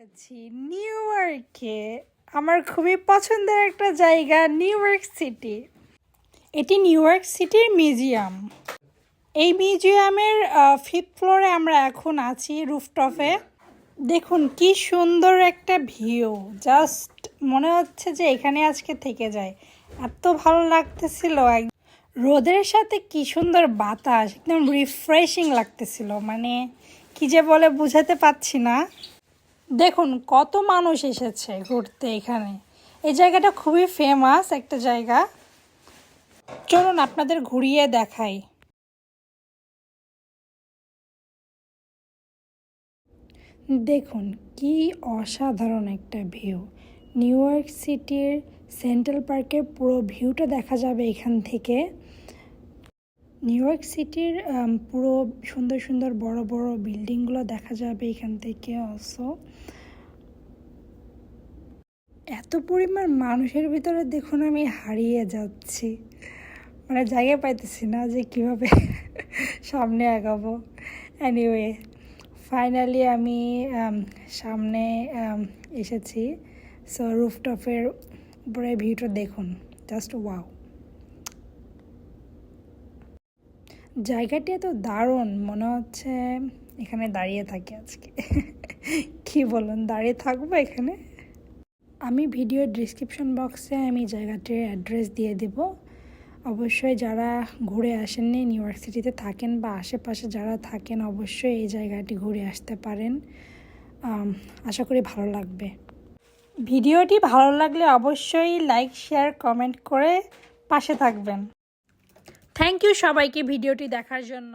এসেছি নিউ ইয়র্কে আমার খুবই পছন্দের একটা জায়গা নিউ ইয়র্ক সিটি এটি নিউ ইয়র্ক সিটির মিউজিয়াম এই মিউজিয়ামের ফিফথ ফ্লোরে আমরা এখন আছি রুফটপে দেখুন কি সুন্দর একটা ভিউ জাস্ট মনে হচ্ছে যে এখানে আজকে থেকে যায়। এত ভালো লাগতেছিল এক- রোদের সাথে কি সুন্দর বাতাস। একদম রিফ্রেশিং লাগতেছিল। মানে কি যে বলে বুঝাতে পারছি না। দেখুন, কত মানুষ এসেছে ঘুরতে এখানে। এই জায়গাটা খুবই ফেমাস একটা জায়গা। চলুন আপনাদের ঘুরিয়ে দেখাই। দেখুন, কি অসাধারণ একটা ভিউ নিউ ইয়র্ক সিটির সেন্ট্রাল পার্কের পুরো ভিউটা দেখা যাবে এখান থেকে। নিউ ইয়র্ক সিটির পুরো সুন্দর সুন্দর বড় বড় বিল্ডিংগুলো দেখা যাবে এখান থেকে অলসো এত পরিমাণ মানুষের ভিতরে দেখুন আমি হারিয়ে যাচ্ছি। মানে জায়গা পাইতেছি না যে কীভাবে সামনে আগাবো। অ্যানিওয়ে ফাইনালি আমি সামনে এসেছি। সো রুফটপের উপরে ভিউটা দেখুন। জাস্ট ওয়াও জায়গাটি এত দারুণ, মনে হচ্ছে এখানে দাঁড়িয়ে থাকি আজকে। কি বলুন, দাঁড়িয়ে থাকব এখানে? আমি ভিডিওর ডিসক্রিপশন বক্সে আমি জায়গাটির অ্যাড্রেস দিয়ে দেব। অবশ্যই যারা ঘুরে আসেননি নিউ ইয়র্ক সিটিতে থাকেন বা আশেপাশে যারা থাকেন, অবশ্যই এই জায়গাটি ঘুরে আসতে পারেন। আশা করি ভালো লাগবে। ভিডিওটি ভালো লাগলে অবশ্যই লাইক শেয়ার কমেন্ট করে পাশে থাকবেন। থ্যাংক ইউ সবাইকে ভিডিওটি দেখার জন্য।